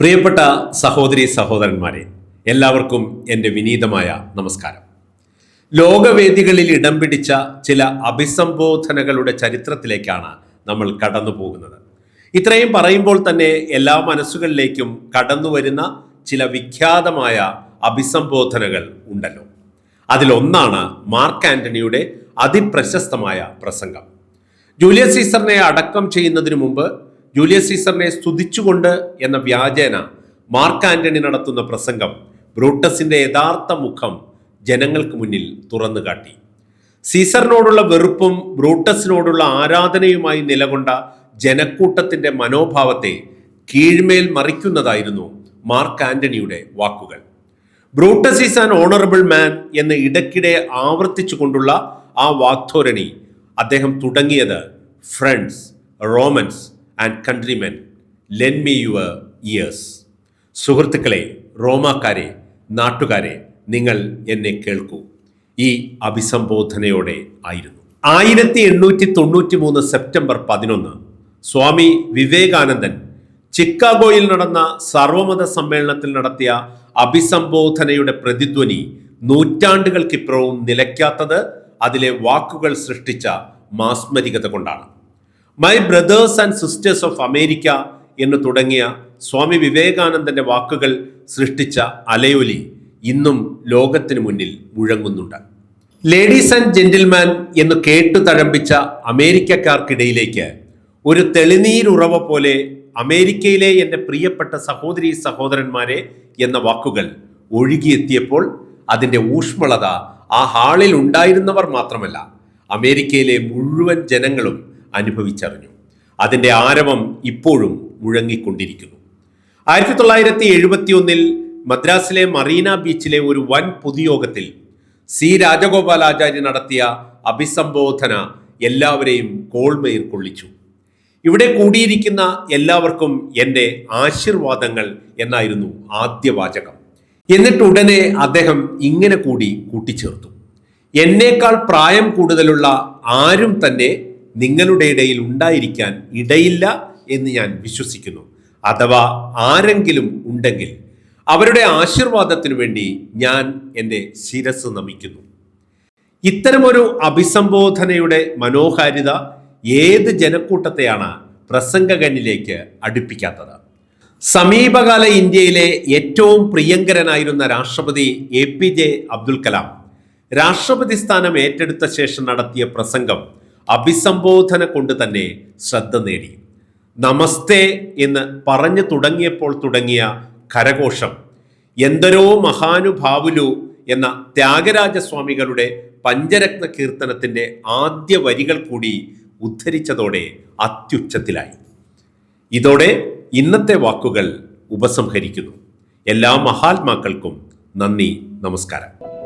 പ്രിയപ്പെട്ട സഹോദരി സഹോദരന്മാരെ എല്ലാവർക്കും എന്റെ വിനീതമായ നമസ്കാരം. ലോകവേദികളിൽ ഇടം പിടിച്ച ചില അഭിസംബോധനകളുടെ ചരിത്രത്തിലേക്കാണ് നമ്മൾ കടന്നു പോകുന്നത്. ഇത്രയും പറയുമ്പോൾ തന്നെ എല്ലാ മനസ്സുകളിലേക്കും കടന്നു വരുന്ന ചില വിഖ്യാതമായ അഭിസംബോധനകൾ ഉണ്ടല്ലോ. അതിലൊന്നാണ് മാർക്ക് ആന്റണിയുടെ അതിപ്രശസ്തമായ പ്രസംഗം. ജൂലിയസ് സീസറിനെ അടക്കം ചെയ്യുന്നതിന് മുമ്പ് ജൂലിയസ് സീസറിനെ സ്തുതിച്ചുകൊണ്ട് എന്ന വ്യാജേന മാർക്ക് ആന്റണി നടത്തുന്ന പ്രസംഗം ബ്രൂട്ടസിന്റെ യഥാർത്ഥ മുഖം ജനങ്ങൾക്ക് മുന്നിൽ തുറന്നു കാട്ടി സീസറിനോടുള്ള വെറുപ്പും ബ്രൂട്ടസിനോടുള്ള ആരാധനയുമായി നിലകൊണ്ട ജനക്കൂട്ടത്തിന്റെ മനോഭാവത്തെ കീഴ്മേൽ മറിക്കുന്നതായിരുന്നു മാർക്ക് ആന്റണിയുടെ വാക്കുകൾ. Brutus is an honourable man എന്ന് ഇടയ്ക്കിടെ ആവർത്തിച്ചു കൊണ്ടുള്ള ആ വാക്ധോരണി അദ്ദേഹം തുടങ്ങിയത് friends Romans and countrymen lend me your ears സുഹൃത്തുക്കളെ റോമാക്കാരെ നാട്ടുകാരെ നിങ്ങൾ എന്നെ കേൾക്കൂ. ഈ അഭിസംബോധനയോടെ ആയിരുന്നു. ആയിരത്തി എണ്ണൂറ്റി തൊണ്ണൂറ്റി മൂന്ന് സെപ്റ്റംബർ പതിനൊന്ന് സ്വാമി വിവേകാനന്ദൻ ചിക്കാഗോയിൽ നടന്ന സർവമത സമ്മേളനത്തിൽ നടത്തിയ അഭിസംബോധനയുടെ പ്രതിധ്വനി നൂറ്റാണ്ടുകൾക്കിപ്പുറവും നിലയ്ക്കാത്തത് അതിലെ വാക്കുകൾ സൃഷ്ടിച്ച മാസ്മരികത കൊണ്ടാണ്. My brothers and sisters of America എന്ന് തുടങ്ങിയ സ്വാമി വിവേകാനന്ദന്റെ വാക്കുകൾ സൃഷ്ടിച്ച അലയൊലി ഇന്നും ലോകത്തിനു മുന്നിൽ മുഴങ്ങുന്നുണ്ട്. ലേഡീസ് ആൻഡ് ജെന്റിൽമാൻ എന്ന് കേട്ടു തഴമ്പിച്ച അമേരിക്കക്കാർക്കിടയിലേക്ക് ഒരു തെളിനീരുറവ പോലെ അമേരിക്കയിലെ എന്റെ പ്രിയപ്പെട്ട സഹോദരി സഹോദരന്മാരെ എന്ന വാക്കുകൾ ഒഴുകിയെത്തിയപ്പോൾ അതിന്റെ ഊഷ്മളത ആ ഹാളിൽ ഉണ്ടായിരുന്നവർ മാത്രമല്ല. അമേരിക്കയിലെ മുഴുവൻ ജനങ്ങളും അനുഭവിച്ചറിഞ്ഞു. അതിന്റെ ആരവം ഇപ്പോഴും മുഴങ്ങിക്കൊണ്ടിരിക്കുന്നു. ആയിരത്തി തൊള്ളായിരത്തി എഴുപത്തി ഒന്നിൽ മദ്രാസിലെ മറീന ബീച്ചിലെ ഒരു വൻ പൊതുയോഗത്തിൽ സി രാജഗോപാലാചാര്യ നടത്തിയ അഭിസംബോധന എല്ലാവരെയും കോൾമയിൽ കൊള്ളിച്ചു. ഇവിടെ കൂടിയിരിക്കുന്ന എല്ലാവർക്കും എന്റെ ആശീർവാദങ്ങൾ എന്നായിരുന്നു ആദ്യ വാചകം. എന്നിട്ട് ഉടനെ അദ്ദേഹം ഇങ്ങനെ കൂടി കൂട്ടിച്ചേർത്തു. എന്നേക്കാൾ പ്രായം കൂടുതലുള്ള ആരും തന്നെ നിങ്ങളുടെ ഇടയിൽ ഉണ്ടായിരിക്കാൻ ഇടയില്ല എന്ന് ഞാൻ വിശ്വസിക്കുന്നു. അഥവാ ആരെങ്കിലും ഉണ്ടെങ്കിൽ അവരുടെ ആശീർവാദത്തിനു വേണ്ടി ഞാൻ എന്റെ ശിരസ് നമിക്കുന്നു. ഇത്തരമൊരു അഭിസംബോധനയുടെ മനോഹാരിത ഏത് ജനക്കൂട്ടത്തെയാണ് പ്രസംഗകനിലേക്ക് അടുപ്പിക്കാത്തത്? സമീപകാല ഇന്ത്യയിലെ ഏറ്റവും പ്രിയങ്കരനായിരുന്ന രാഷ്ട്രപതി A P J Abdul Kalam രാഷ്ട്രപതി സ്ഥാനം ഏറ്റെടുത്ത ശേഷം നടത്തിയ പ്രസംഗം അഭിസംബോധന കൊണ്ട് തന്നെ ശ്രദ്ധ നേടി. നമസ്തേ എന്ന് പറഞ്ഞു തുടങ്ങിയപ്പോൾ തുടങ്ങിയ കരഘോഷം എന്തരോ മഹാനുഭാവുലു എന്ന ത്യാഗരാജസ്വാമികളുടെ പഞ്ചരത്ന കീർത്തനത്തിന്റെ ആദ്യ വരികൾ കൂടി ഉദ്ധരിച്ചതോടെ അത്യുച്ചത്തിലായി. ഇതോടെ ഇന്നത്തെ വാക്കുകൾ ഉപസംഹരിക്കുന്നു. എല്ലാ മഹാത്മാക്കൾക്കും നന്ദി നമസ്കാരം.